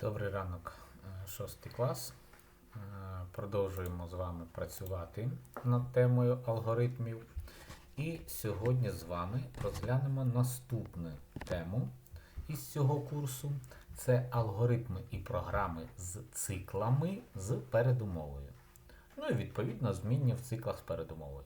Добрий ранок, е, шостий клас. Е, Продовжуємо з вами працювати над темою алгоритмів. І сьогодні з вами розглянемо наступну тему із цього курсу. Це алгоритми і програми з циклами з передумовою. Ну і відповідно змінні в циклах з передумовою.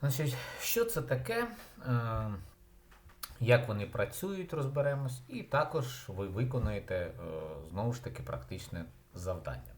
Значить, що це таке? Як вони працюють, розберемось, і також ви виконаєте е, знову ж таки практичне завдання.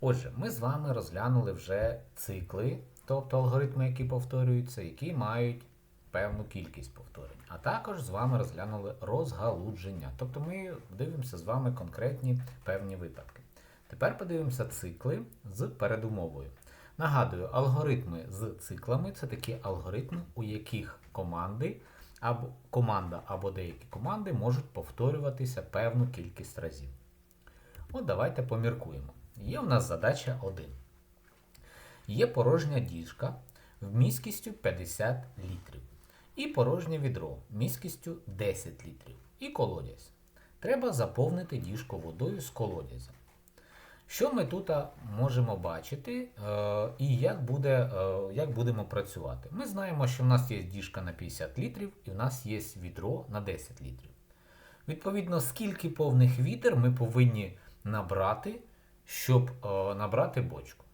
Отже, ми з вами розглянули вже цикли, тобто алгоритми, які повторюються, які мають певну кількість повторень. А також з вами розглянули розгалудження. Тобто ми дивимося з вами конкретні певні випадки. Тепер подивимося цикли з передумовою. Нагадую, алгоритми з циклами це такі алгоритми, у яких команди або команда або деякі команди можуть повторюватися певну кількість разів. От давайте поміркуємо. Є у нас задача 1. Є порожня діжка в міськістю 50 літрів. І порожнє відро міськістю 10 літрів. І колодязь. Треба заповнити діжку водою з колодязя. Що ми тут можемо бачити е, і як, буде, е, як будемо працювати? Ми знаємо, що в нас є діжка на 50 літрів і в нас є відро на 10 літрів. Відповідно, скільки повних відер ми повинні набрати, щоб е, набрати бочку?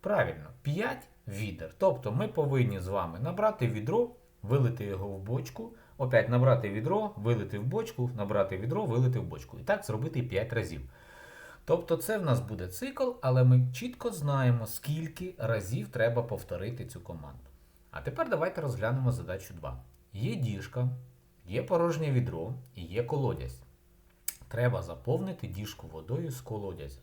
Правильно, 5 відер. Тобто ми повинні з вами набрати відро, вилити його в бочку, опять набрати відро, вилити в бочку, набрати відро, вилити в бочку. І так зробити 5 разів. Тобто це в нас буде цикл, але ми чітко знаємо, скільки разів треба повторити цю команду. А тепер давайте розглянемо задачу 2. Є діжка, є порожнє відро і є колодязь. Треба заповнити діжку водою з колодязя.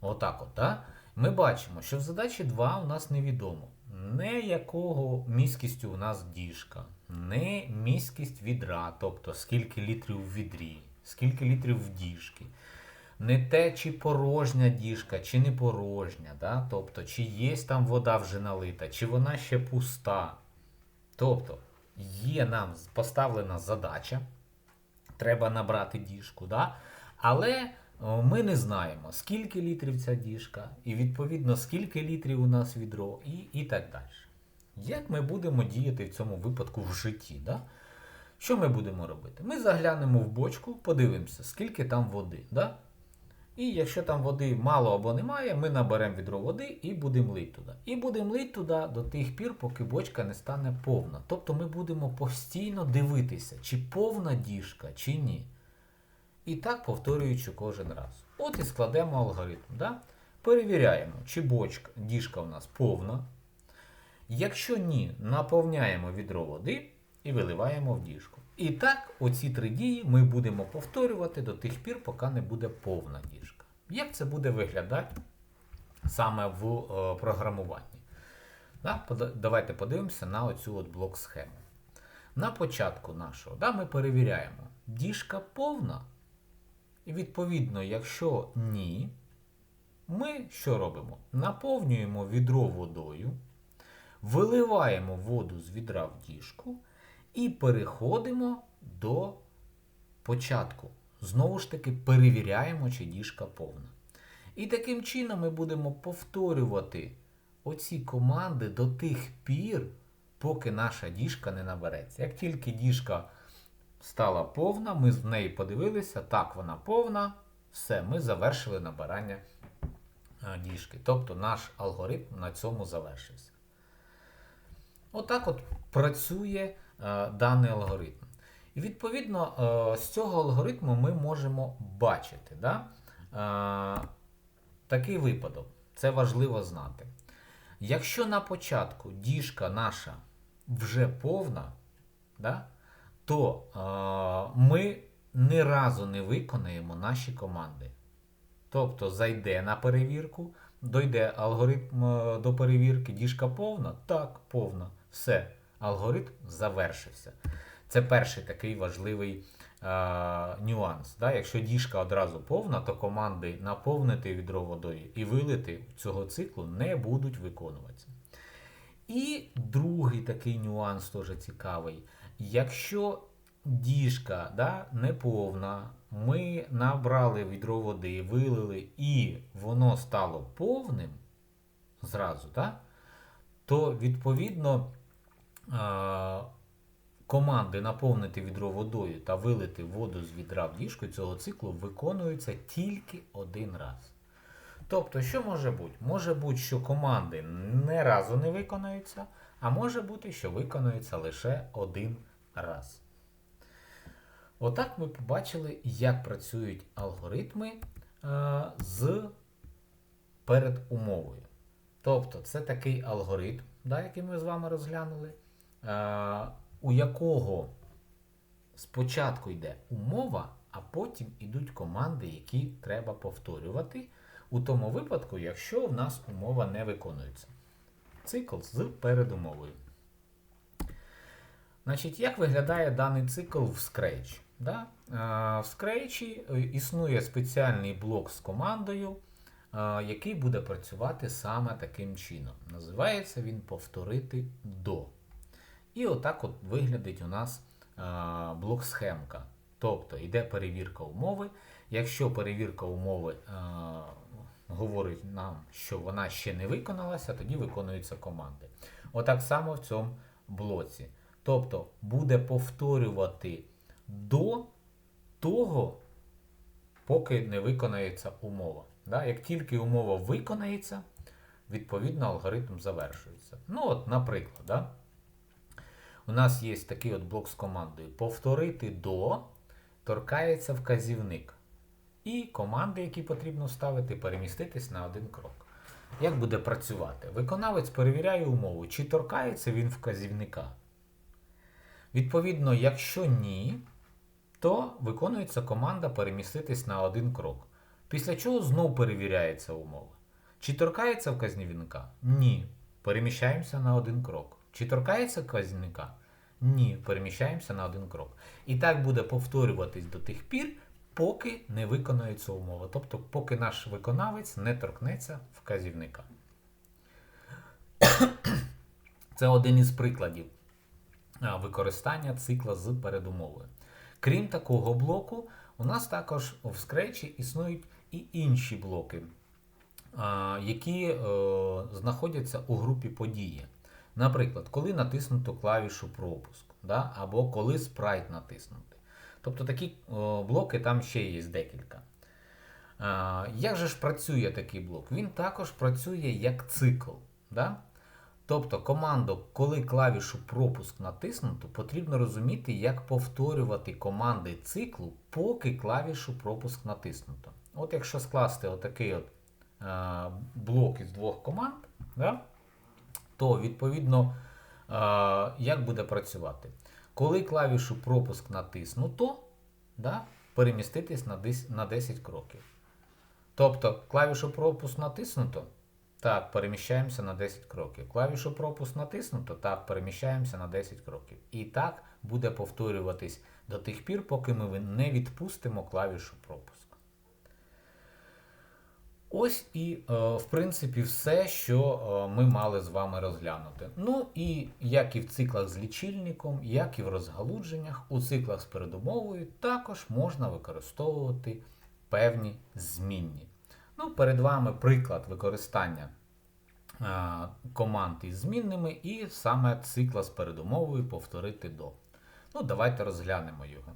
Отак от, так? Ми бачимо, що в задачі 2 у нас невідомо, не якого міськістю у нас діжка, не міськість відра, тобто скільки літрів в відрі, скільки літрів в діжки. Не те, чи порожня діжка, чи не порожня, да? тобто, чи є там вода вже налита, чи вона ще пуста. Тобто, є нам поставлена задача, треба набрати діжку, да? але ми не знаємо, скільки літрів ця діжка, і відповідно, скільки літрів у нас відро, і, і так далі. Як ми будемо діяти в цьому випадку в житті? Да? Що ми будемо робити? Ми заглянемо в бочку, подивимося, скільки там води. Да? І якщо там води мало або немає, ми наберемо відро води і будемо лити туди. І будемо лити туди до тих пір, поки бочка не стане повна. Тобто ми будемо постійно дивитися, чи повна діжка, чи ні. І так повторюючи кожен раз. От і складемо алгоритм. Да? Перевіряємо, чи бочка, діжка у нас повна. Якщо ні, наповняємо відро води і виливаємо в діжку. І так, оці три дії ми будемо повторювати до тих пір, поки не буде повна діжка. Як це буде виглядати саме в е, програмуванні? Да? Давайте подивимося на оцю от блок-схему. На початку нашого да, ми перевіряємо, діжка повна. І відповідно, якщо ні, ми що робимо? Наповнюємо відро водою, виливаємо воду з відра в діжку. І переходимо до початку. Знову ж таки, перевіряємо, чи діжка повна. І таким чином ми будемо повторювати оці команди до тих пір, поки наша діжка не набереться. Як тільки діжка стала повна, ми в неї подивилися, так, вона повна, все, ми завершили набирання діжки. Тобто наш алгоритм на цьому завершився. Отак от працює. Е, даний алгоритм. І відповідно е, з цього алгоритму ми можемо бачити да? Е, такий випадок. Це важливо знати. Якщо на початку діжка наша вже повна, да, то ми ні разу не виконаємо наші команди. Тобто зайде на перевірку, дойде алгоритм до перевірки, діжка повна? Так, повна. Все алгоритм завершився. Це перший такий важливий е, нюанс. Да? Якщо діжка одразу повна, то команди наповнити відро водою і вилити цього циклу не будуть виконуватися. І другий такий нюанс теж цікавий. Якщо діжка да, неповна, ми набрали відро води, вилили, і воно стало повним зразу, да, то відповідно команди наповнити відро водою та вилити воду з відра в діжку цього циклу виконуються тільки один раз. Тобто, що може бути? Може бути, що команди не разу не виконуються, а може бути, що виконуються лише один раз. Отак ми побачили, як працюють алгоритми е, з передумовою. Тобто, це такий алгоритм, да, який ми з вами розглянули, у якого спочатку йде умова, а потім йдуть команди, які треба повторювати у тому випадку, якщо в нас умова не виконується. Цикл з передумовою. Значить, Як виглядає даний цикл в Scratch? Да? Е, В Scratch е, існує спеціальний блок з командою, е, який буде працювати саме таким чином. Називається він повторити до. І отак от виглядить у нас блок схемка. Тобто йде перевірка умови. Якщо перевірка умови говорить нам, що вона ще не виконалася, тоді виконуються команди. Отак само в цьому блоці. Тобто буде повторювати до того, поки не виконається умова. Да? Як тільки умова виконається, відповідно алгоритм завершується. Ну, от, наприклад, да? У нас є такий от блок з командою повторити до торкається вказівник. І команди, які потрібно вставити, переміститись на один крок. Як буде працювати? Виконавець перевіряє умову, чи торкається він вказівника. Відповідно, якщо ні, то виконується команда переміститись на один крок. Після чого знову перевіряється умова. Чи торкається вказівника? Ні. Переміщаємося на один крок. Чи торкається вказівника? Ні. Переміщаємося на один крок. І так буде повторюватись до тих пір, поки не виконується умова. Тобто, поки наш виконавець не торкнеться вказівника. Це один із прикладів використання цикла з передумовою. Крім такого блоку, у нас також в Scratch існують і інші блоки, які е, знаходяться у групі події. Наприклад, коли натиснуто клавішу пропуск, да, або коли спрайт натиснути. Тобто такі блоки там ще є декілька. Як же ж працює такий блок? Він також працює як цикл. Да? Тобто команду, коли клавішу пропуск натиснуто, потрібно розуміти, як повторювати команди циклу, поки клавішу пропуск натиснуто. От якщо скласти отакий от, е, блок із двох команд, да, то відповідно, е, як буде працювати? Коли клавішу пропуск натиснуто, да, переміститись на 10, на 10 кроків. Тобто клавішу пропуск натиснуто. Так, переміщаємося на 10 кроків. Клавішу пропуск натиснуто, так, переміщаємося на 10 кроків. І так буде повторюватись до тих пір, поки ми не відпустимо клавішу пропуск. Ось і, е, в принципі, все, що е, ми мали з вами розглянути. Ну і як і в циклах з лічильником, як і в розгалудженнях, у циклах з передумовою також можна використовувати певні змінні. Ну, Перед вами приклад використання команд із змінними і саме цикла з передумовою повторити до. Ну, Давайте розглянемо його.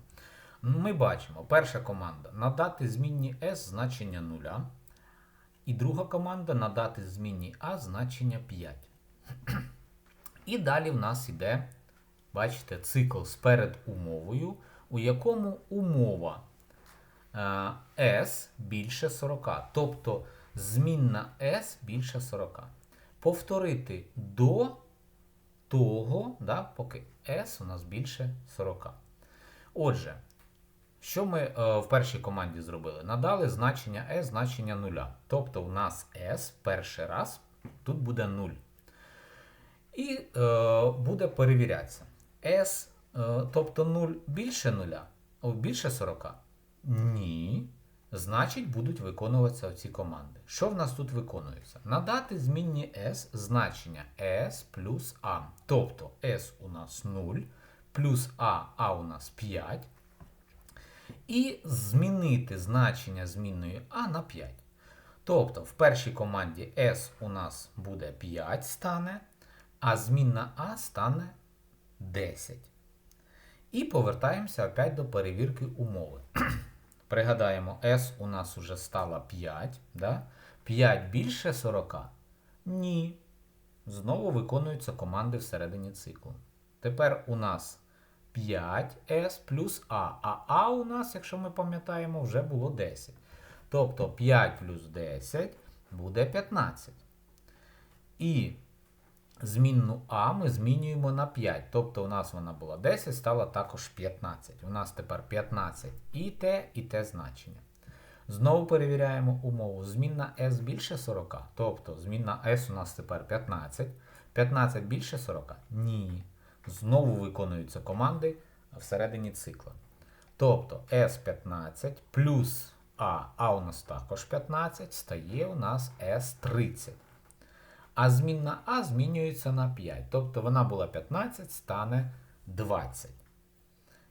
Ми бачимо, перша команда надати змінні S значення 0. І друга команда надати змінні А значення 5. І далі в нас йде, бачите, цикл з передумовою, у якому умова Е, S більше 40. Тобто змінна S більше 40. Повторити до того, да, поки S у нас більше 40. Отже, що ми е, в першій команді зробили? Надали значення S значення 0. Тобто у нас S перший раз тут буде 0. І е, буде перевірятися. S, е, тобто 0 більше 0, більше 40. Ні. Значить, будуть виконуватися ці команди. Що в нас тут виконується? Надати змінні S значення S плюс A. Тобто S у нас 0, плюс А, А у нас 5. І змінити значення змінної А на 5. Тобто в першій команді S у нас буде 5 стане, а змінна А стане 10. І повертаємося опять до перевірки умови. Пригадаємо, S у нас уже стала 5. Да? 5 більше 40? Ні. Знову виконуються команди всередині циклу. Тепер у нас 5S плюс А. А А у нас, якщо ми пам'ятаємо, вже було 10. Тобто 5 плюс 10 буде 15. І змінну А ми змінюємо на 5. Тобто у нас вона була 10, стала також 15. У нас тепер 15 і те, і те значення. Знову перевіряємо умову. Змінна S більше 40. Тобто змінна S у нас тепер 15. 15 більше 40? Ні. Знову виконуються команди всередині цикла. Тобто S15 плюс А, А у нас також 15, стає у нас S30. А змінна А змінюється на 5. Тобто вона була 15, стане 20.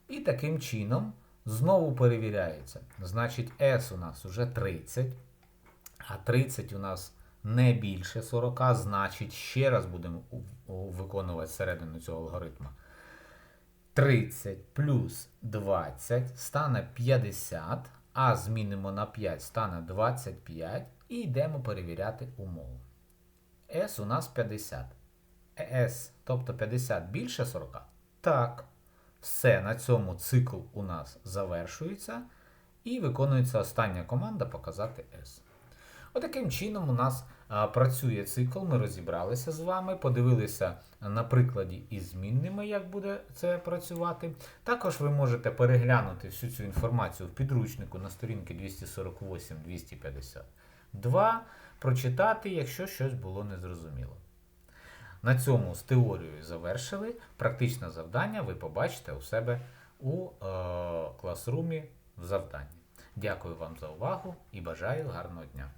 І таким чином знову перевіряється. Значить, S у нас уже 30, а 30 у нас не більше 40, значить, ще раз будемо виконувати середину цього алгоритму. 30 плюс 20 стане 50, а змінимо на 5 стане 25 і йдемо перевіряти умову. S у нас 50. S, тобто 50 більше 40? Так. Все, на цьому цикл у нас завершується. І виконується остання команда показати S. Отаким чином у нас працює цикл. Ми розібралися з вами, подивилися на прикладі із змінними, як буде це працювати. Також ви можете переглянути всю цю інформацію в підручнику на сторінки 248-252, прочитати, якщо щось було незрозуміло. На цьому з теорією завершили. Практичне завдання ви побачите у себе у е, класрумі в завданні. Дякую вам за увагу і бажаю гарного дня!